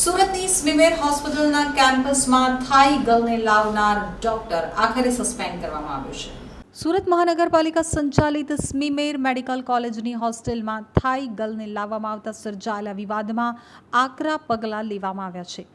સુરતની સ્મીમેર હોસ્પિટલના કેમ્પસમાં થાઈ ગર્લને લાવનાર ડોક્ટર આખરે સસ્પેન્ડ કરવામાં આવ્યો છે. સુરત મહાનગરપાલિકા સંચાલિત સ્મીમેર મેડિકલ કોલેજની હોસ્ટેલમાં થાઈ ગર્લને લાવવામાં આવતા સર્જાયેલા વિવાદમાં આકરા પગલાં લેવામાં આવ્યા છે.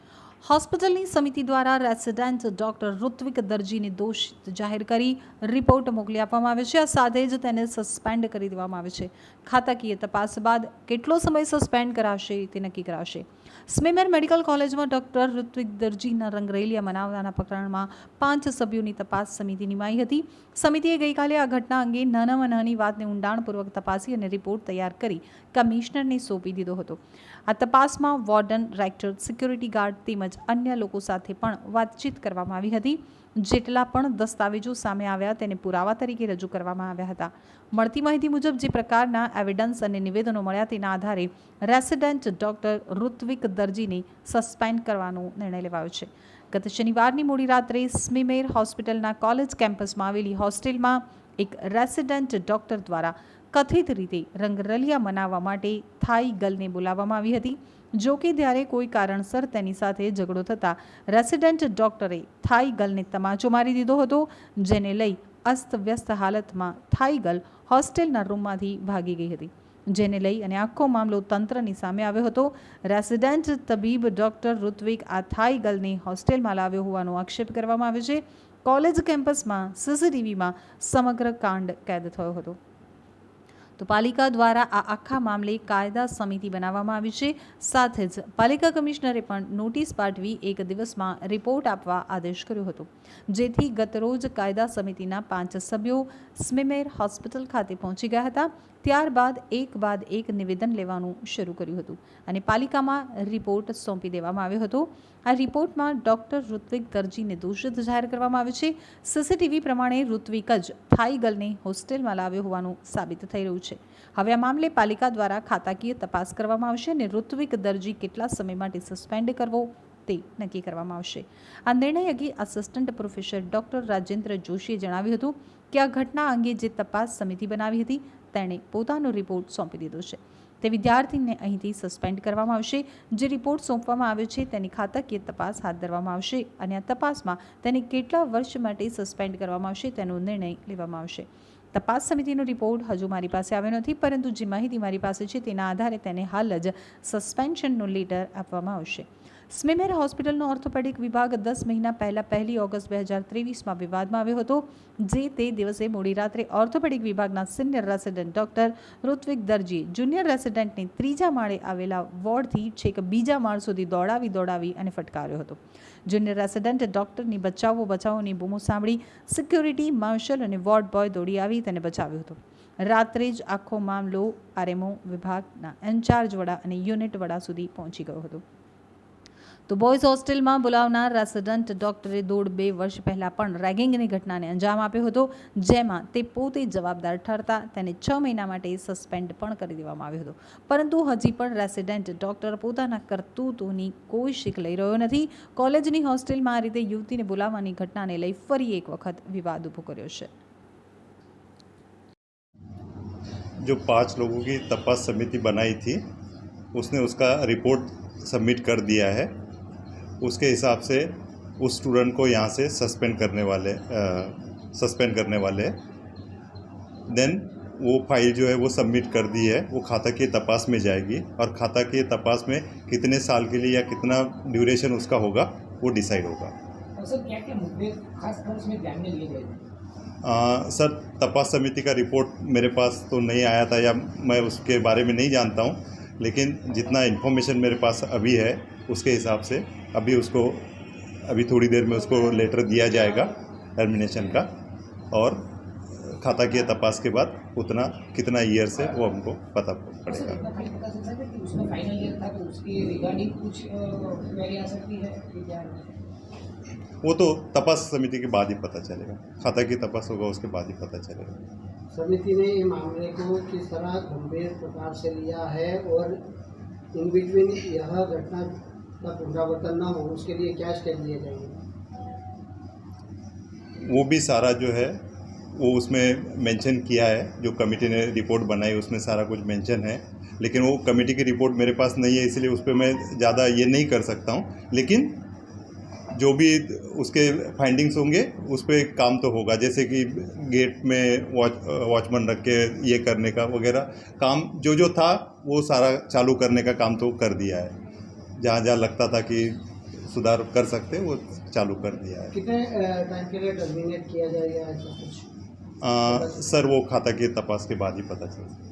હોસ્પિટલની સમિતિ દ્વારા રેસિડેન્ટ ડોક્ટર ઋત્વિક દરજીને દોષિત જાહેર કરી રિપોર્ટ મોકલી આપવામાં આવ્યો છે. આ સાથે જ તેને સસ્પેન્ડ કરી દેવામાં આવે છે. ખાતાકીય તપાસ બાદ કેટલો સમય સસ્પેન્ડ કરાશે તે નક્કી કરાશે. સ્મીમેર મેડિકલ કોલેજમાં ડૉક્ટર ઋત્વિક દરજીના રંગરેલિયા મનાવવાના પ્રકરણમાં પાંચ સભ્યોની તપાસ સમિતિ નિમાઈ હતી. સમિતિએ ગઈકાલે આ ઘટના અંગે નાનામાં નાની વાતને ઊંડાણપૂર્વક તપાસી અને રિપોર્ટ તૈયાર કરી કમિશનરને સોંપી દીધો હતો. આ તપાસમાં વોર્ડન, રેક્ટર, સિક્યુરિટી ગાર્ડ તેમજ અન્ય લોકો સાથે પણ વાતચીત કરવામાં આવી હતી. જેટલા પણ દસ્તાવેજો સામે આવ્યા તેને પુરાવા તરીકે રજૂ કરવામાં આવ્યા હતા. મળતી માહિતી મુજબ જે પ્રકારના એવિડન્સ અને નિવેદનો મળ્યા તેના આધારે રેસિડેન્ટ ડોક્ટર ઋત્વિક દરજીને સસ્પેન્ડ કરવાનો નિર્ણય લેવાયો છે. ગત શનિવારની મોડી રાત્રે સ્મીમેર હોસ્પિટલના કોલેજ કેમ્પસમાં આવેલી હોસ્ટેલમાં એક રેસિડેન્ટ ડોક્ટર દ્વારા કથિત રીતે રંગરલિયા મનાવવા માટે થાઈ ગર્લને બોલાવવામાં આવી હતી. જો કે ત્યારે કોઈ કારણસર તેની સાથે ઝઘડો થતાં રેસિડેન્ટ ડોક્ટરે થાઈ ગર્લને તમાચો મારી દીધો હતો, જેને લઈ અસ્તવ્યસ્ત હાલતમાં થાઈ ગર્લ હોસ્ટેલના રૂમમાંથી ભાગી ગઈ હતી, જેને લઈ અને આખો મામલો તંત્રની સામે આવ્યો હતો. રેસિડેન્ટ તબીબ ડોક્ટર ઋત્વિક આ થાઈ ગર્લને હોસ્ટેલમાં લાવ્યો હોવાનો આક્ષેપ કરવામાં આવ્યો છે. કોલેજ કેમ્પસમાં સીસીટીવીમાં સમગ્ર કાંડ કેદ થયો હતો. તો પાલિકા દ્વારા આ આખા મામલે કાયદા સમિતિ બનાવવામાં આવી છે. સાથે જ પાલિકા કમિશનરે પણ નોટિસ પાઠવી એક દિવસમાં રિપોર્ટ આપવા આદેશ કર્યો હતો. જેથી ગતરોજ કાયદા સમિતિના પાંચ સભ્યો સ્મિમેર હોસ્પિટલ ખાતે પહોંચી ગયા હતા. ત્યારબાદ એક બાદ એક નિવેદન લેવાનું શરૂ કર્યું હતું અને પાલિકામાં રિપોર્ટ સોંપી દેવામાં આવ્યો હતો. આ રિપોર્ટમાં ડોક્ટર ઋત્વિક દરજીને દોષિત જાહેર કરવામાં આવ્યો છે. સીસીટીવી પ્રમાણે ઋત્વિક જ થાઈ ગર્લને હોસ્ટેલમાં લાવ્યો હોવાનું સાબિત થઈ રહ્યું છે. હવે આ મામલે પાલિકા દ્વારા ખાતાકીય તપાસ કરવામાં આવશે અને ઋત્વિક દરજી કેટલા સમય માટે સસ્પેન્ડ કરવો તે નક્કી કરવામાં આવશે. આ નિર્ણય અંગે આસિસ્ટન્ટ પ્રોફેસર ડોક્ટર રાજેન્દ્ર જોશીએ જણાવ્યું હતું કે આ ઘટના અંગે જે તપાસ સમિતિ બનાવી હતી તેણે પોતાનો રિપોર્ટ સોંપી દીધો છે. તે વિદ્યાર્થીને અહીંથી સસ્પેન્ડ કરવામાં આવશે. જે રિપોર્ટ સોંપવામાં આવ્યો છે તેની ખાતાકીય તપાસ હાથ ધરવામાં આવશે અને આ તપાસમાં તેને કેટલા વર્ષ માટે સસ્પેન્ડ કરવામાં આવશે તેનો નિર્ણય લેવામાં આવશે. તપાસ સમિતિનો રિપોર્ટ હજુ મારી પાસે આવ્યો નથી, પરંતુ જે માહિતી મારી પાસે છે તેના આધારે તેને હાલ જ સસ્પેન્શનનો લેટર આપવામાં આવશે. સ્મીમેર હોસ્પિટલનો ઓર્થોપેડિક વિભાગ દસ મહિના પહેલા પહેલી ઓગસ્ટ બે હજાર ત્રેવીસમાં વિવાદમાં આવ્યો હતો, જે તે દિવસે મોડી રાત્રે ઓર્થોપેડિક વિભાગના સિનિયર રેસિડેન્ટ ડોક્ટર ઋત્વિક દરજીએ જુનિયર રેસિડેન્ટને ત્રીજા માળે આવેલા વોર્ડથી છેક બીજા માળ સુધી દોડાવી દોડાવી અને ફટકાર્યો હતો. જુનિયર રેસિડેન્ટ ડોક્ટરની બચાવો બચાવોની બૂમો સાંભળી સિક્યોરિટી, માર્શલ અને વોર્ડ બોય દોડી આવી તેને બચાવ્યો હતો. રાત્રે જ આખો મામલો આરએમઓ વિભાગના ઇન્ચાર્જ વડા અને યુનિટ વડા સુધી પહોંચી ગયો હતો. તો બોયઝ હોસ્ટેલમાં બોલાવનાર રેસિડન્ટ ડોક્ટરે દોઢ બે વર્ષ પહેલાં પણ રેગિંગની ઘટનાને અંજામ આપ્યો હતો જેમાં તે પોતે જવાબદાર ઠરતા તેને છ મહિના માટે સસ્પેન્ડ પણ કરી દેવામાં આવ્યો હતો પરંતુ હજી પણ રેસિડેન્ટ ડોક્ટર પોતાના કરતૂતોની કોઈ શીખ લઈ રહ્યો નથી કોલેજની હોસ્ટેલમાં આ રીતે યુવતીને બોલાવવાની ઘટનાને લઈ ફરી એક વખત વિવાદ ઊભો કર્યો છે जो पांच लोगों की तपास समिति बनाई थी उसने उसका रिपोर्ट सबमिट कर दिया है उसके हिसाब से उस स्टूडेंट को यहाँ से सस्पेंड करने वाले सस्पेंड करने वाले। देन वो फ़ाइल जो है वो सबमिट कर दी है वो खाता की तपास में जाएगी और खाता की तपास में कितने साल के लिए या कितना ड्यूरेशन उसका होगा वो डिसाइड होगा। सर क्या क्या मुद्दे खास उसमें ध्यान में लिए गए आ, सर तपास समिति का रिपोर्ट मेरे पास तो नहीं आया था या मैं उसके बारे में नहीं जानता हूँ लेकिन जितना इन्फॉर्मेशन मेरे पास अभी है उसके हिसाब से अभी उसको अभी थोड़ी देर में उसको लेटर दिया जाएगा टर्मिनेशन का और खाता की तपास के बाद उतना कितना ईयर से वो हमको पता पड़ेगा। है तो उसकी रिगार्डिंग कुछ क्वेरी आ सकती है कि क्या? वो तो तपास समिति के बाद ही पता चलेगा। खाता की तपास होगा उसके बाद ही पता चलेगा। समिति ने ये मामले को किस तरह गंभीर प्रकार से लिया है और इन बिटवीन यह घटना का पुनरावर्तन न हो, उसके लिए क्या स्टेप लिए जाएँगे? वो भी सारा जो है, वो उसमें मेंशन किया है, जो कमेटी ने रिपोर्ट बनाई, उसमें सारा कुछ मेंशन है। लेकिन वो कमेटी की रिपोर्ट मेरे पास नहीं है, इसलिए उस पर मैं ज़्यादा ये नहीं कर सकता हूँ। लेकिन जो भी उसके फाइंडिंग्स होंगे, उस पर काम तो होगा। जैसे कि गेट में वॉच वॉचमैन रख के ये करने का वगैरह, काम जो जो था, वो सारा चालू करने का काम तो कर दिया है। जहाँ जहाँ लगता था कि सुधार कर सकते वो चालू कर दिया है। कितने टाइम के लिए टर्मिनेट किया जाएगा ऐसा कुछ? आ, सर वो खाता की तपास के बाद ही पता चल